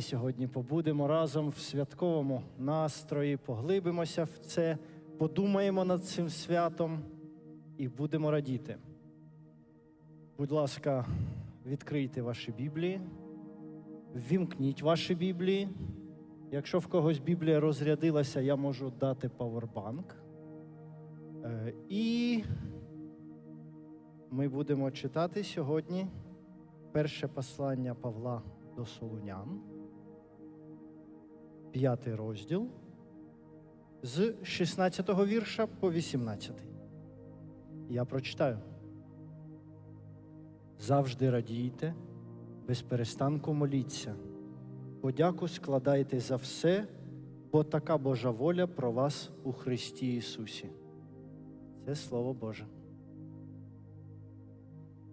Сьогодні побудемо разом в святковому настрої, поглибимося в це, подумаємо над цим святом і будемо радіти. Будь ласка, відкрийте ваші Біблії, ввімкніть ваші Біблії. Якщо в когось Біблія розрядилася, я можу дати павербанк. Е, І ми будемо читати сьогодні перше послання Павла до Солунян, п'ятий розділ, з 16 вірша по 18. Я прочитаю. Завжди радійте, без перестанку моліться. Подяку складайте за все, бо така Божа воля про вас у Христі Ісусі. Це Слово Боже.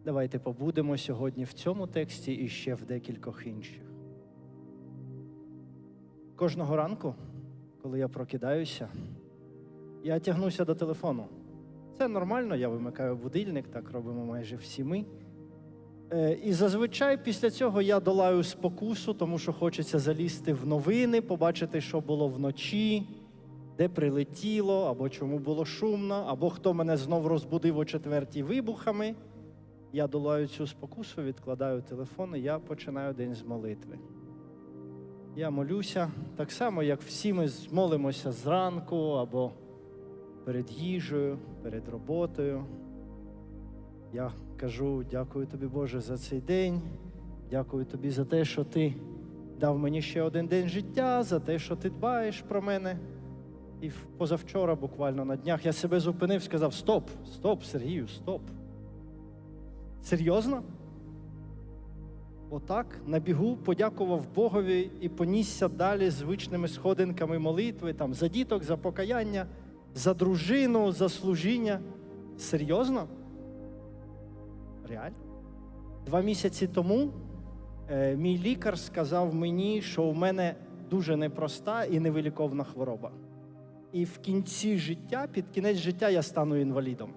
Давайте побудемо сьогодні в цьому тексті і ще в декількох інших. Кожного ранку, коли я прокидаюся, я тягнуся до телефону. Це нормально, я вимикаю будильник, так робимо майже всі ми. Е, І зазвичай після цього я долаю спокусу, тому що хочеться залізти в новини, побачити, що було вночі, де прилетіло, або чому було шумно, або хто мене знов розбудив о четвертій вибухами. Я долаю цю спокусу, відкладаю телефон, і я починаю день з молитви. Я молюся так само, як всі ми молимося зранку або перед їжею, перед роботою. Я кажу, дякую тобі, Боже, за цей день. Дякую тобі за те, що ти дав мені ще один день життя, за те, що ти дбаєш про мене. І позавчора, буквально на днях, я себе зупинив, сказав: Стоп, стоп, Сергію, стоп. Серйозно? Отак на бігу подякував Богові і понісся далі звичними сходинками молитви там, за діток, за покаяння, за дружину, за служіння. Серйозно? Реально? Два місяці тому е, мій лікар сказав мені, що у мене дуже непроста і невиліковна хвороба. І в кінці життя, під кінець життя, я стану інвалідом.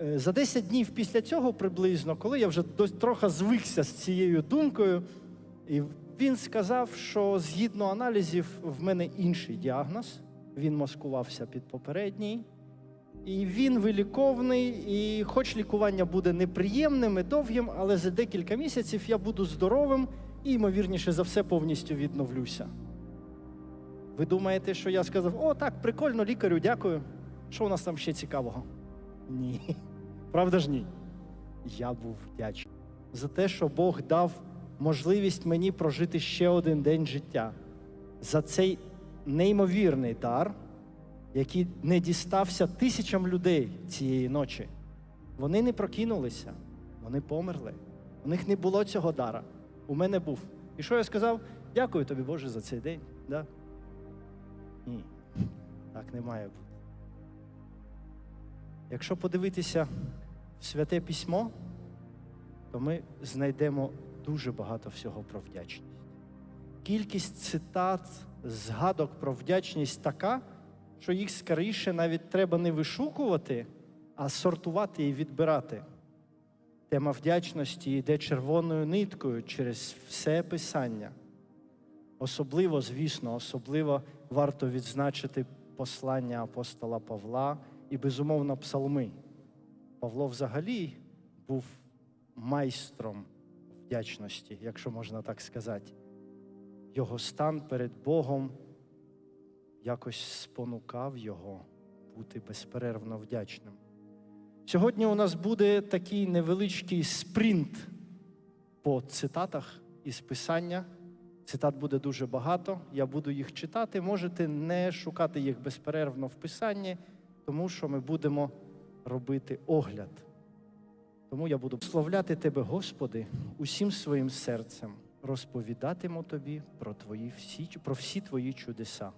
Е, За 10 днів після цього приблизно, коли я вже трохи звикся з цією думкою, і він сказав, що згідно аналізів в мене інший діагноз. Він маскувався під попередній. І він виліковний, і хоч лікування буде неприємним і довгим, але за декілька місяців я буду здоровим і, ймовірніше за все, повністю відновлюся. Ви думаєте, що я сказав: о, так, прикольно, лікарю, дякую. Що у нас там ще цікавого? Ні. Правда ж ні? Я був вдячний за те, що Бог дав можливість мені прожити ще один день життя. За цей неймовірний дар, який не дістався тисячам людей цієї ночі. Вони не прокинулися, вони померли. У них не було цього дара. У мене був. І що я сказав? Дякую тобі, Боже, за цей день. Да? Ні, так не має бути. Якщо подивитися святе письмо, то ми знайдемо дуже багато всього про вдячність. Кількість цитат, згадок про вдячність така, що їх скоріше навіть треба не вишукувати, а сортувати і відбирати. Тема вдячності йде червоною ниткою через все писання. Особливо, звісно, особливо варто відзначити послання апостола Павла і, безумовно, псалми. Павло взагалі був майстром вдячності, якщо можна так сказати. Його стан перед Богом якось спонукав його бути безперервно вдячним. Сьогодні у нас буде такий невеличкий спринт по цитатах із писання. Цитат буде дуже багато. Я буду їх читати. Можете не шукати їх безперервно в писанні, тому що ми будемо робити огляд. Тому я буду славляти Тебе, Господи, усім своїм серцем, розповідатиму Тобі про, твої всі, про всі Твої чудеса.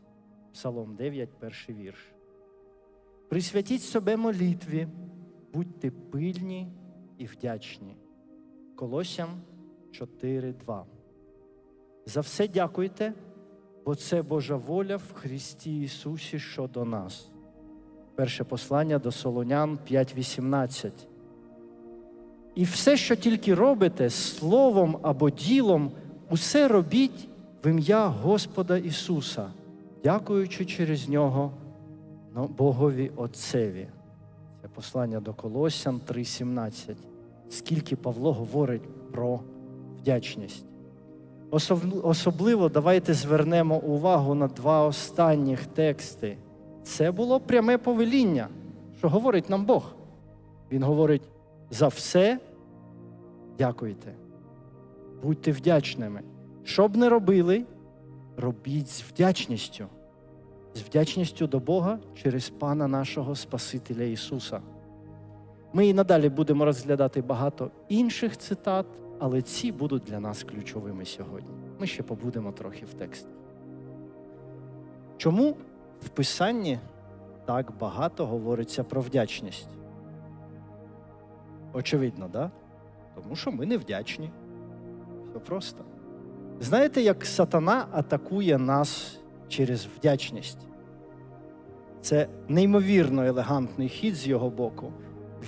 Псалом 9, перший вірш. Присвятіть себе молитві, будьте пильні і вдячні. Колосям 4.2. За все дякуйте, бо це Божа воля в Христі Ісусі щодо нас. Перше послання до Солонян 5.18. І все, що тільки робите словом або ділом, усе робіть в ім'я Господа Ісуса, дякуючи через нього Богові Отцеві. Це послання до Колосян 3:17. Скільки Павло говорить про вдячність. Особливо давайте звернемо увагу на два останніх тексти. Це було пряме повеління, що говорить нам Бог. Він говорить: за все дякуйте, будьте вдячними. Що б не робили, робіть з вдячністю, з вдячністю до Бога через Пана нашого Спасителя Ісуса. Ми і надалі будемо розглядати багато інших цитат, але ці будуть для нас ключовими сьогодні. Ми ще побудемо трохи в текстах. Чому в Писанні так багато говориться про вдячність? Очевидно, да? Тому що ми не вдячні. Все просто. Знаєте, як сатана атакує нас через вдячність? Це неймовірно елегантний хід з його боку.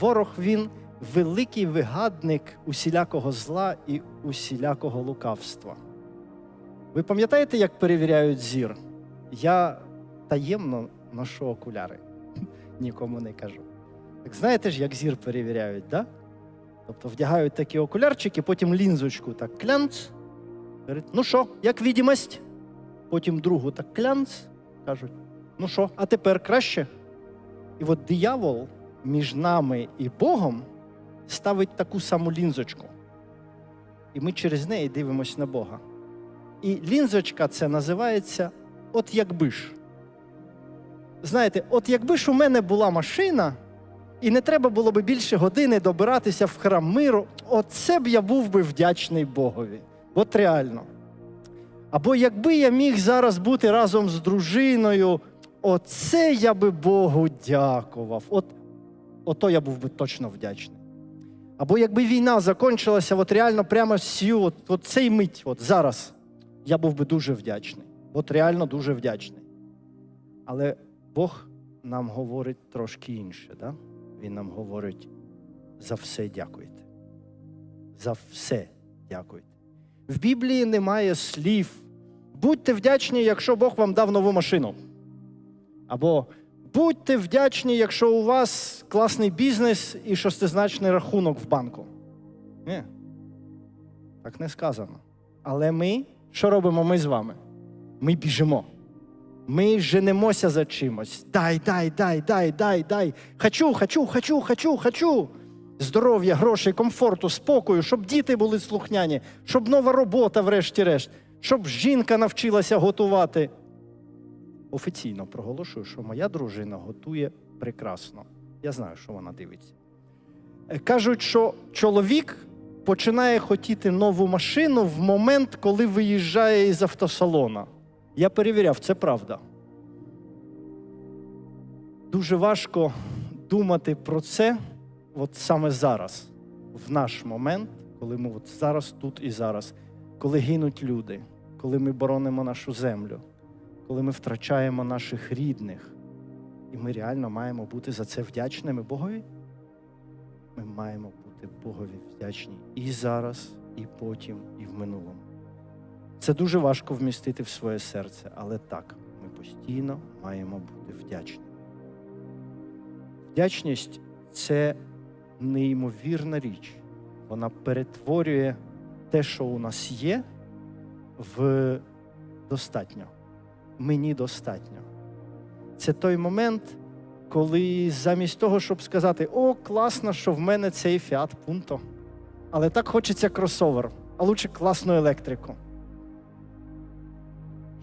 Ворог він великий вигадник усілякого зла і усілякого лукавства. Ви пам'ятаєте, як перевіряють зір? Я таємно ношу окуляри, нікому не кажу. Так знаєте ж, як зір перевіряють, да? Тобто вдягають такі окулярчики, потім лінзочку так клянц. Говорять, ну що, як відомість? Потім другу так клянц. Кажуть, ну що, а тепер краще? І от диявол між нами і Богом ставить таку саму лінзочку. І ми через неї дивимося на Бога. І лінзочка це називається от якби ж. Знаєте, от якби ж у мене була машина, і не треба було би більше години добиратися в храм миру, оце б я був би вдячний Богові. От реально. Або якби я міг зараз бути разом з дружиною, оце я би Богу дякував. От, ото я був би точно вдячний. Або якби війна закінчилася, от реально прямо сю, от, от цей мить, от зараз, я був би дуже вдячний. От реально дуже вдячний. Але Бог нам говорить трошки інше. Да? Він нам говорить за все дякуйте. За все дякуйте. В Біблії немає слів. Будьте вдячні, якщо Бог вам дав нову машину. Або будьте вдячні, якщо у вас класний бізнес і шестизначний рахунок в банку. Ні. Так не сказано. Але ми, що робимо ми з вами? Ми біжимо. Ми женемося за чимось. Дай, дай, дай, дай, дай, дай. Хочу, хочу, хочу, хочу, хочу. Здоров'я, грошей, комфорту, спокою, щоб діти були слухняні, щоб нова робота, врешті-решт, щоб жінка навчилася готувати. Офіційно проголошую, що моя дружина готує прекрасно. Я знаю, що вона дивиться. Е, Кажуть, що чоловік починає хотіти нову машину в момент, коли виїжджає із автосалона. Я перевіряв, це правда. Дуже важко думати про це от саме зараз, в наш момент, коли ми от зараз тут і зараз, коли гинуть люди, коли ми боронимо нашу землю, коли ми втрачаємо наших рідних. І ми реально маємо бути за це вдячними Богові. Ми маємо бути Богові вдячні і зараз, і потім, і в минулому. Це дуже важко вмістити в своє серце, але так, ми постійно маємо бути вдячні. Вдячність це неймовірна річ. Вона перетворює те, що у нас є, в достатньо. Мені достатньо. Це той момент, коли замість того, щоб сказати, о, класно, що в мене цей Fiat Punto, але так хочеться кросовер, а лучше класну електрику.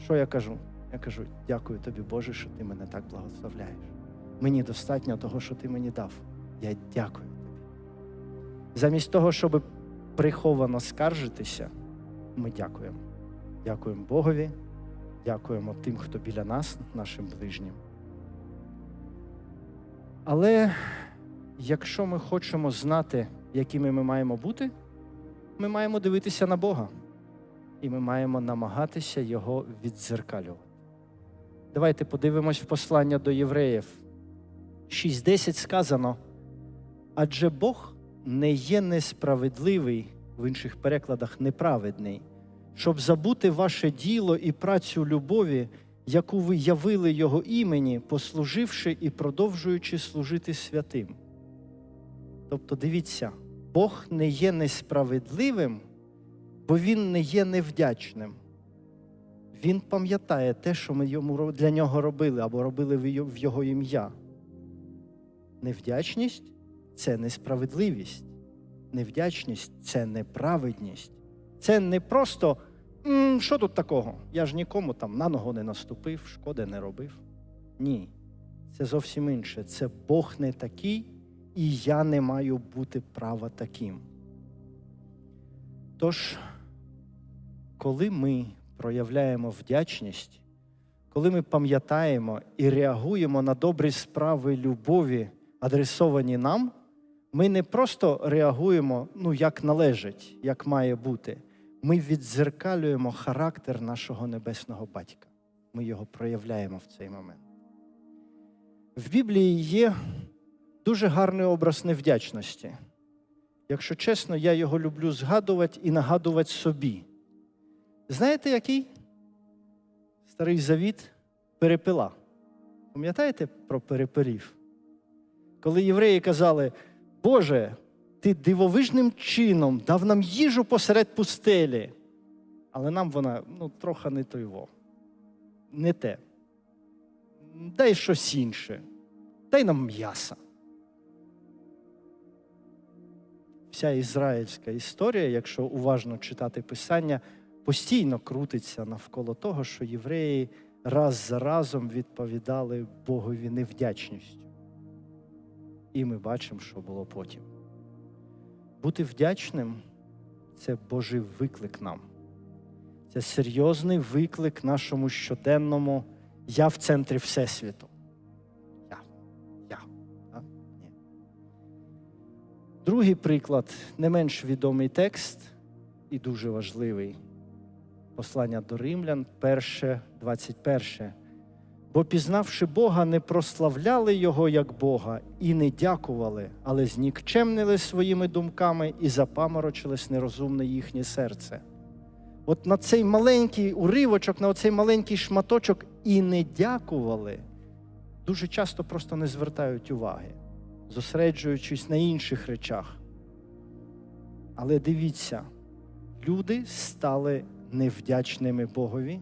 Що я кажу? Я кажу, дякую тобі, Боже, що ти мене так благословляєш. Мені достатньо того, що ти мені дав. Я дякую тобі. Замість того, щоб приховано скаржитися, ми дякуємо. Дякуємо Богові, дякуємо тим, хто біля нас, нашим ближнім. Але якщо ми хочемо знати, якими ми маємо бути, ми маємо дивитися на Бога і ми маємо намагатися його віддзеркалювати. Давайте подивимось в послання до євреїв. 6.10 сказано: адже Бог не є несправедливий, в інших перекладах неправедний, щоб забути ваше діло і працю любові, яку ви явили Його імені, послуживши і продовжуючи служити святим. Тобто, дивіться, Бог не є несправедливим, бо Він не є невдячним. Він пам'ятає те, що ми йому для нього робили або робили в його ім'я. Невдячність це несправедливість. Невдячність це неправедність. Це не просто «М, що тут такого? Я ж нікому там на ногу не наступив, шкоди не робив. Ні. Це зовсім інше. Це Бог не такий, і я не маю бути права таким. Тож, коли ми проявляємо вдячність, коли ми пам'ятаємо і реагуємо на добрі справи любові, адресовані нам, ми не просто реагуємо ну, як належить, як має бути. Ми віддзеркалюємо характер нашого небесного батька. Ми його проявляємо в цей момент. В Біблії є дуже гарний образ невдячності. Якщо чесно, я його люблю згадувати і нагадувати собі. Знаєте, який? Старий завіт перепила. Пам'ятаєте про перепелів? Коли євреї казали, Боже, ти дивовижним чином дав нам їжу посеред пустелі, але нам вона ну, трохи не тойво. Не те. Дай щось інше. Дай нам м'яса. Вся ізраїльська історія, якщо уважно читати писання, постійно крутиться навколо того, що євреї раз за разом відповідали Богові невдячністю. І ми бачимо, що було потім. Бути вдячним це Божий виклик нам. Це серйозний виклик нашому щоденному я в центрі Всесвіту. Я. Я. А? Ні. Другий приклад не менш відомий текст і дуже важливий. Послання до римлян, перше, 21. Бо, пізнавши Бога, не прославляли Його як Бога і не дякували, але знікчемнили своїми думками і запаморочилось нерозумне їхнє серце. От на цей маленький уривочок, на цей маленький шматочок і не дякували, дуже часто просто не звертають уваги, зосереджуючись на інших речах. Але дивіться, люди стали невдячними Богові.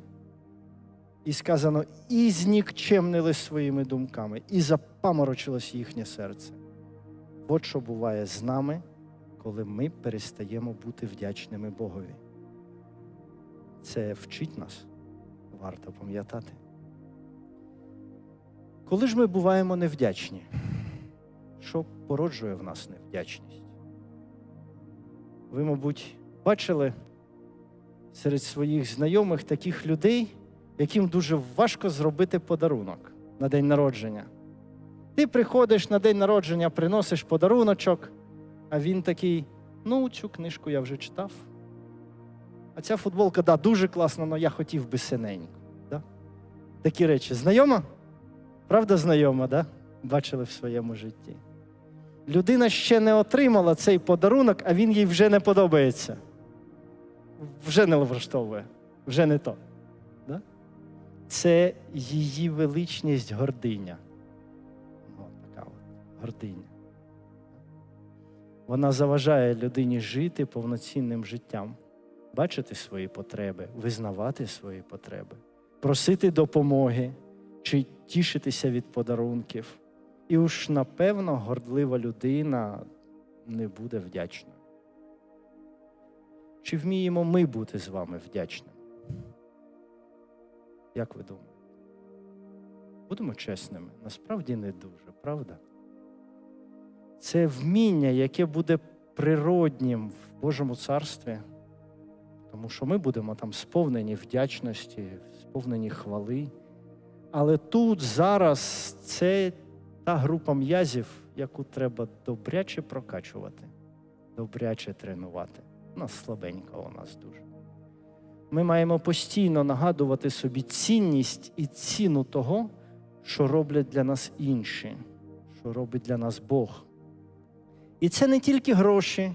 І сказано, і знікчемнили своїми думками, і запаморочилось їхнє серце. От що буває з нами, коли ми перестаємо бути вдячними Богові. Це вчить нас, варто пам'ятати. Коли ж ми буваємо невдячні, що породжує в нас невдячність? Ви, мабуть, бачили серед своїх знайомих таких людей, яким дуже важко зробити подарунок на день народження. Ти приходиш на день народження, приносиш подаруночок, а він такий: ну, цю книжку я вже читав. А ця футболка, да, дуже класна, але я хотів би синеньку. Да? Такі речі. Знайома? Правда, знайома, да? бачили в своєму житті. Людина ще не отримала цей подарунок, а він їй вже не подобається. Вже не влаштовує, вже не то. Да? Це її величність гординя. Ну, така от гординя. Вона заважає людині жити повноцінним життям, бачити свої потреби, визнавати свої потреби, просити допомоги чи тішитися від подарунків. І уж напевно гордлива людина не буде вдячною. Чи вміємо ми бути з вами вдячними? Як ви думаєте? Будемо чесними, насправді не дуже, правда? Це вміння, яке буде природнім в Божому царстві, тому що ми будемо там сповнені вдячності, сповнені хвали. Але тут зараз це та група м'язів, яку треба добряче прокачувати, добряче тренувати. У нас слабенько у нас дуже. Ми маємо постійно нагадувати собі цінність і ціну того, що роблять для нас інші, що робить для нас Бог. І це не тільки гроші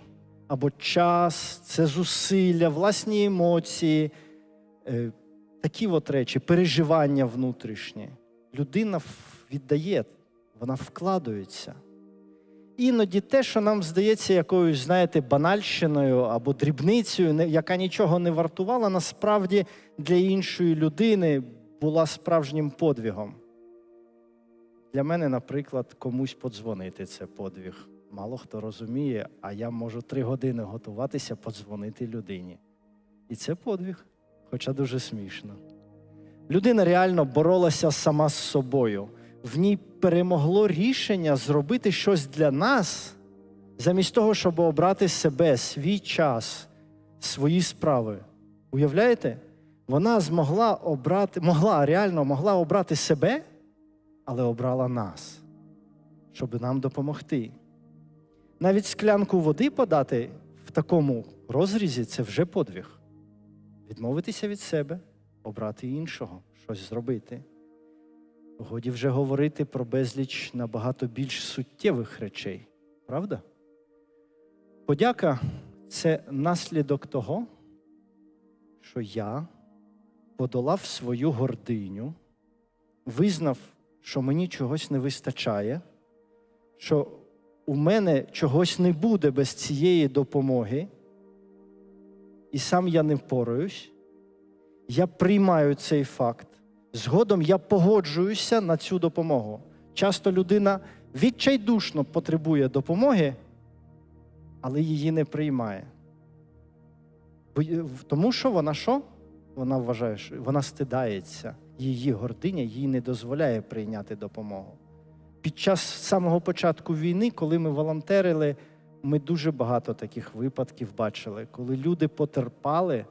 або час, це зусилля, власні емоції, е, такі от речі, переживання внутрішні. Людина віддає, вона вкладується. Іноді те, що нам здається якоюсь, знаєте, банальщиною або дрібницею, яка нічого не вартувала, насправді для іншої людини була справжнім подвигом. Для мене, наприклад, комусь подзвонити це подвиг. Мало хто розуміє, а я можу три години готуватися подзвонити людині. І це подвиг, хоча дуже смішно. Людина реально боролася сама з собою. В ній перемогло рішення зробити щось для нас, замість того, щоб обрати себе, свій час, свої справи. Уявляєте? Вона змогла обрати, могла реально могла обрати себе, але обрала нас, щоб нам допомогти. Навіть склянку води подати в такому розрізі це вже подвиг. Відмовитися від себе, обрати іншого, щось зробити. Годі вже говорити про безліч набагато більш суттєвих речей, правда? Подяка це наслідок того, що я подолав свою гординю, визнав, що мені чогось не вистачає, що у мене чогось не буде без цієї допомоги, і сам я не впораюсь. Я приймаю цей факт. Згодом я погоджуюся на цю допомогу. Часто людина відчайдушно потребує допомоги, але її не приймає. Тому що вона що? Вона вважає, що вона стидається. Її гординя їй не дозволяє прийняти допомогу. Під час самого початку війни, коли ми волонтерили, ми дуже багато таких випадків бачили, коли люди потерпали,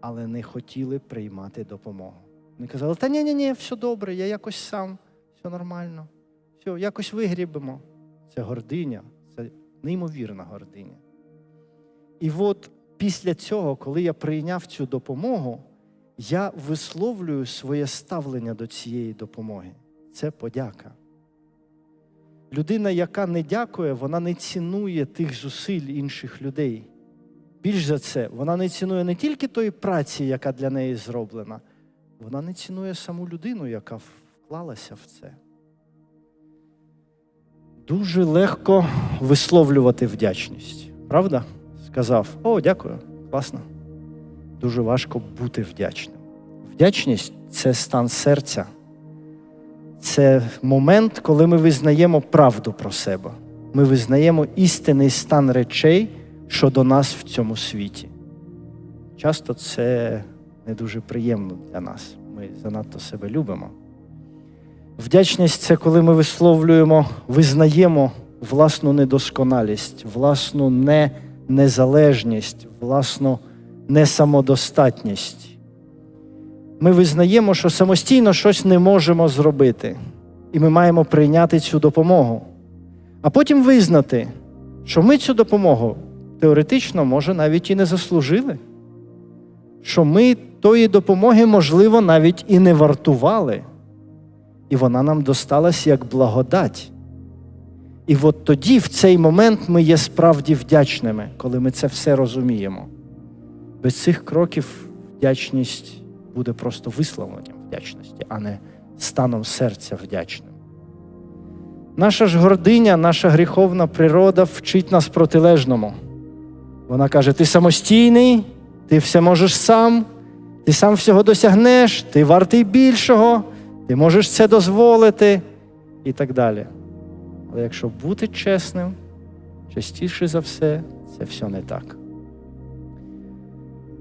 але не хотіли приймати допомогу. Вони казали, та ні, ні, ні, все добре, я якось сам, все нормально, все, якось вигрібемо. Це гординя, це неймовірна гординя. І от після цього, коли я прийняв цю допомогу, я висловлюю своє ставлення до цієї допомоги. Це подяка. Людина, яка не дякує, вона не цінує тих зусиль інших людей. Більш за це, вона не цінує не тільки тої праці, яка для неї зроблена, вона не цінує саму людину, яка вклалася в це. Дуже легко висловлювати вдячність. Правда? Сказав: О, дякую, класно. Дуже важко бути вдячним. Вдячність це стан серця. Це момент, коли ми визнаємо правду про себе. Ми визнаємо істинний стан речей щодо нас в цьому світі. Часто це не дуже приємно для нас. Ми занадто себе любимо. Вдячність це коли ми висловлюємо, визнаємо власну недосконалість, власну не незалежність, власну несамодостатність. Ми визнаємо, що самостійно щось не можемо зробити, і ми маємо прийняти цю допомогу. А потім визнати, що ми цю допомогу теоретично, може, навіть і не заслужили, що ми тої допомоги, можливо, навіть і не вартували, і вона нам досталась як благодать. І от тоді, в цей момент, ми є справді вдячними, коли ми це все розуміємо. Без цих кроків вдячність буде просто висловленням вдячності, а не станом серця вдячним. Наша ж гординя, наша гріховна природа вчить нас протилежному. Вона каже: ти самостійний, ти все можеш сам, ти сам всього досягнеш, ти вартий більшого, ти можеш це дозволити і так далі. Але якщо бути чесним, частіше за все, це все не так.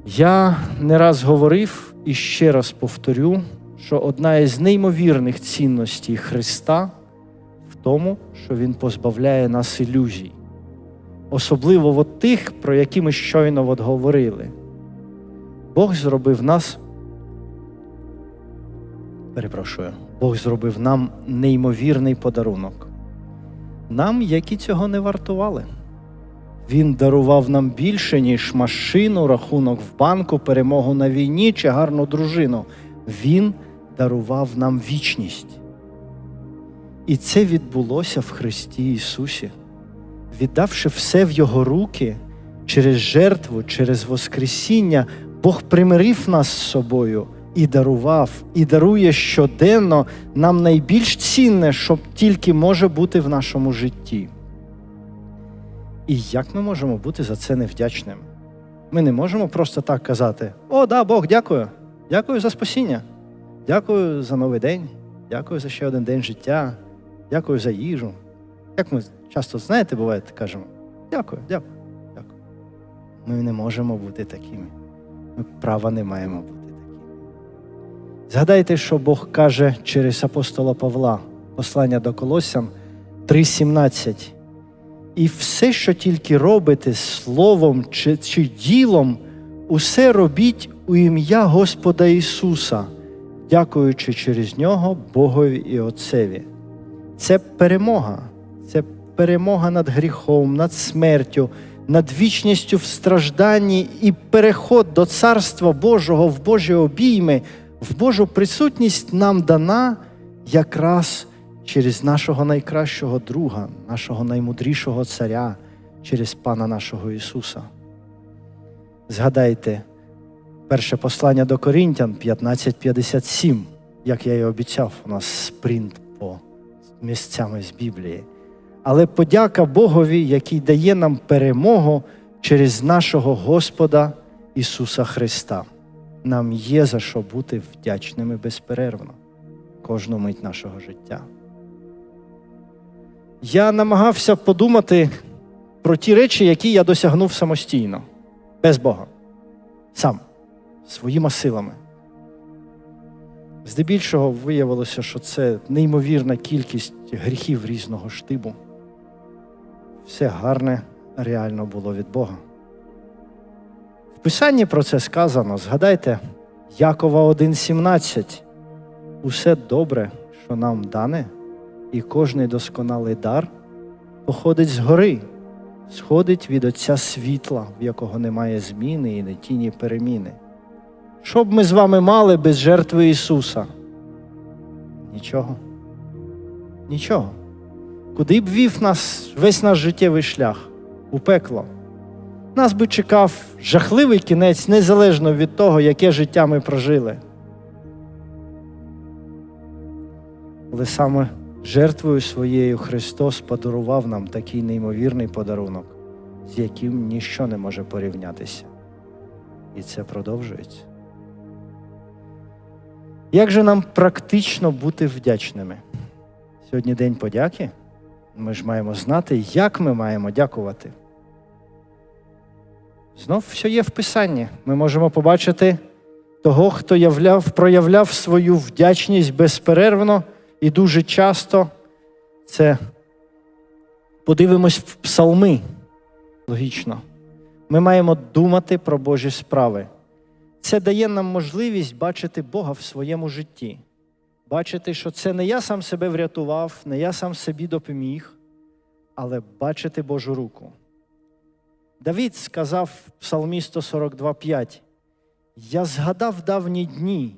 Я не раз говорив і ще раз повторю, що одна із неймовірних цінностей Христа в тому, що Він позбавляє нас ілюзій. Особливо от тих, про які ми щойно от говорили. Бог зробив нас. Перепрошую, Бог зробив нам неймовірний подарунок. Нам, які цього не вартували. Він дарував нам більше, ніж машину, рахунок в банку, перемогу на війні чи гарну дружину. Він дарував нам вічність. І це відбулося в Христі Ісусі. Віддавши все в Його руки, через жертву, через Воскресіння Бог примирив нас з собою і дарував, і дарує щоденно нам найбільш цінне, що тільки може бути в нашому житті. І як ми можемо бути за це невдячними? Ми не можемо просто так казати: О, да, Бог, дякую. Дякую за спасіння. Дякую за новий день. Дякую за ще один день життя. Дякую за їжу. Як ми часто, знаєте, буває, кажемо: дякую, дякую, дякую. Ми не можемо бути такими. Ми права не маємо бути такими. Згадайте, що Бог каже через апостола Павла, послання до Колосян 3:17. І все, що тільки робите словом чи, чи ділом, усе робіть у ім'я Господа Ісуса, дякуючи через нього Богові і Отцеві. Це перемога, це перемога над гріхом, над смертю, над вічністю в стражданні і переход до Царства Божого в Божі обійми, в Божу присутність нам дана якраз через нашого найкращого друга, нашого наймудрішого царя, через Пана нашого Ісуса. Згадайте перше послання до Коринтян 15.57, як я і обіцяв, у нас спринт по місцями з Біблії. Але подяка Богові, який дає нам перемогу через нашого Господа Ісуса Христа. Нам є за що бути вдячними безперервно кожну мить нашого життя. Я намагався подумати про ті речі, які я досягнув самостійно, без Бога, сам, своїми силами. Здебільшого виявилося, що це неймовірна кількість гріхів різного штибу. Все гарне реально було від Бога. В Писанні про це сказано. Згадайте, Якова 1,17. Усе добре, що нам дане, і кожний досконалий дар походить згори, сходить від Отця світла, в якого немає зміни і не тіні переміни. Що б ми з вами мали без жертви Ісуса? Нічого. Нічого. Куди б вів нас весь наш життєвий шлях? У пекло. Нас би чекав жахливий кінець, незалежно від того, яке життя ми прожили. Але саме жертвою своєю Христос подарував нам такий неймовірний подарунок, з яким ніщо не може порівнятися. І це продовжується. Як же нам практично бути вдячними? Сьогодні День подяки. Ми ж маємо знати, як ми маємо дякувати. Знов все є в Писанні. Ми можемо побачити того, хто являв, проявляв свою вдячність безперервно і дуже часто. Це подивимось в псалми. Логічно. Ми маємо думати про Божі справи. Це дає нам можливість бачити Бога в своєму житті. Бачити, що це не я сам себе врятував, не я сам собі допоміг, але бачити Божу руку. Давід сказав в Псалмі 142,5: Я згадав давні дні,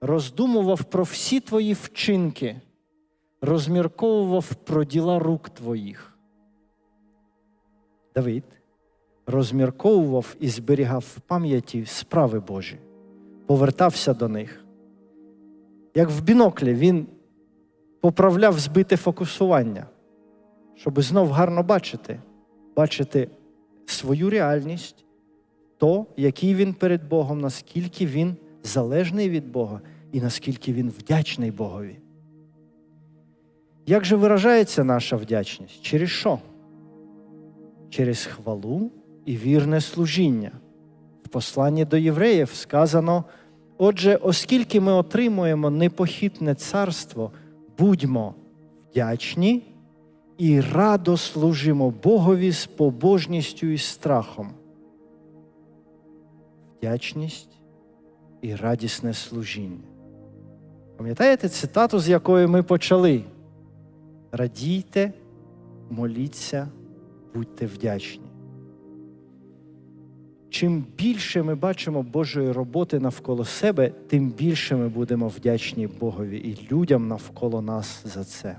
роздумував про всі твої вчинки, розмірковував про діла рук твоїх. Давид розмірковував і зберігав в пам'яті справи Божі, повертався до них. Як в біноклі він поправляв збите фокусування, щоб знов гарно бачити, бачити свою реальність, то, який він перед Богом, наскільки він залежний від Бога і наскільки він вдячний Богові. Як же виражається наша вдячність? Через що? Через хвалу і вірне служіння. В посланні до євреїв сказано: отже, оскільки ми отримуємо непохитне царство, будьмо вдячні і радо служимо Богові з побожністю і страхом. Вдячність і радісне служіння. Пам'ятаєте цитату, з якої ми почали? Радійте, моліться, будьте вдячні. Чим більше ми бачимо Божої роботи навколо себе, тим більше ми будемо вдячні Богові і людям навколо нас за це.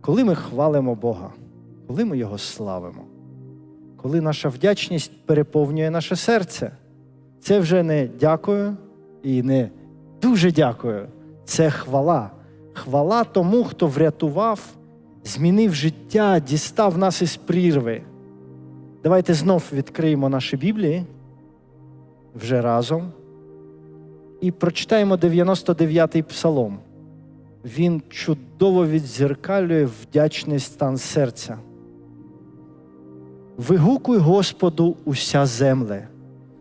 Коли ми хвалимо Бога, коли ми Його славимо, коли наша вдячність переповнює наше серце. Це вже не дякую і не дуже дякую. Це хвала. Хвала тому, хто врятував, змінив життя, дістав нас із прірви. Давайте знов відкриємо наші Біблії вже разом і прочитаємо 99-й псалом. Він чудово відзеркалює вдячний стан серця. Вигукуй Господу уся земле,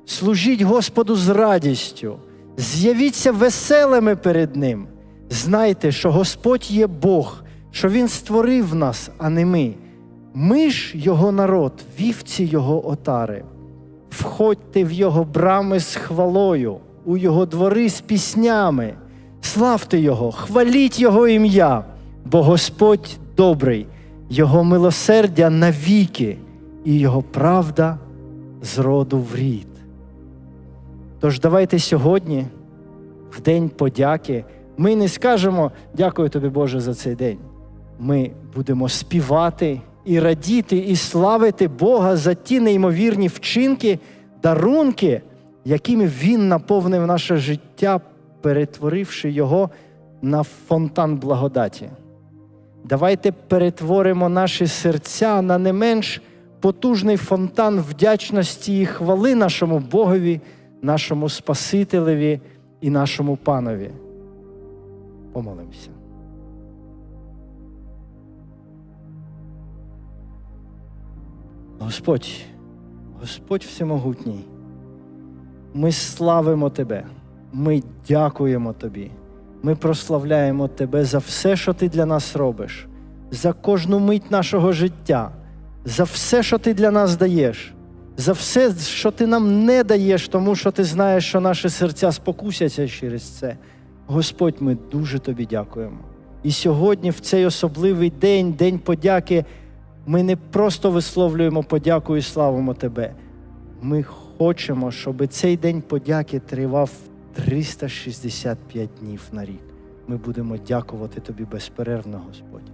служіть Господу з радістю, з'явіться веселими перед Ним. Знайте, що Господь є Бог, що Він створив нас, а не ми. Ми ж Його народ, вівці Його отари. Входьте в Його брами з хвалою, у Його двори з піснями. Славте Його, хваліть Його ім'я, бо Господь добрий, Його милосердя навіки, і Його правда з роду в рід. Тож давайте сьогодні, в День подяки, ми не скажемо дякую тобі, Боже, за цей день. Ми будемо співати і радіти, і славити Бога за ті неймовірні вчинки, дарунки, якими Він наповнив наше життя, перетворивши його на фонтан благодаті. Давайте перетворимо наші серця на не менш потужний фонтан вдячності і хвали нашому Богові, нашому Спасителеві і нашому Панові. Помолимося. Господь, Господь Всемогутній, ми славимо Тебе, ми дякуємо Тобі, ми прославляємо Тебе за все, що Ти для нас робиш, за кожну мить нашого життя, за все, що Ти для нас даєш, за все, що Ти нам не даєш, тому що Ти знаєш, що наші серця спокусяться через це. Господь, ми дуже Тобі дякуємо. І сьогодні, в цей особливий день, День подяки, ми не просто висловлюємо подяку і славимо Тебе. Ми хочемо, щоб цей день подяки тривав 365 днів на рік. Ми будемо дякувати Тобі безперервно, Господь.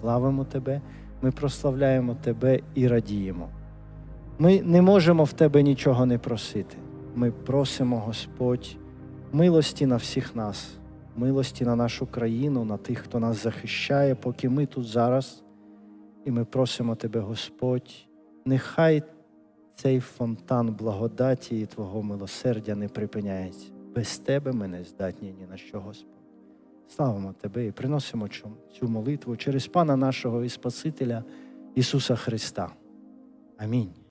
Славимо Тебе, ми прославляємо Тебе і радіємо. Ми не можемо в Тебе нічого не просити. Ми просимо, Господь, милості на всіх нас, милості на нашу країну, на тих, хто нас захищає, поки ми тут зараз. І ми просимо Тебе, Господь, нехай цей фонтан благодаті і Твого милосердя не припиняється. Без Тебе ми не здатні ні на що, Господь. Славимо Тебе і приносимо цю- молитву через Пана нашого і Спасителя Ісуса Христа. Амінь.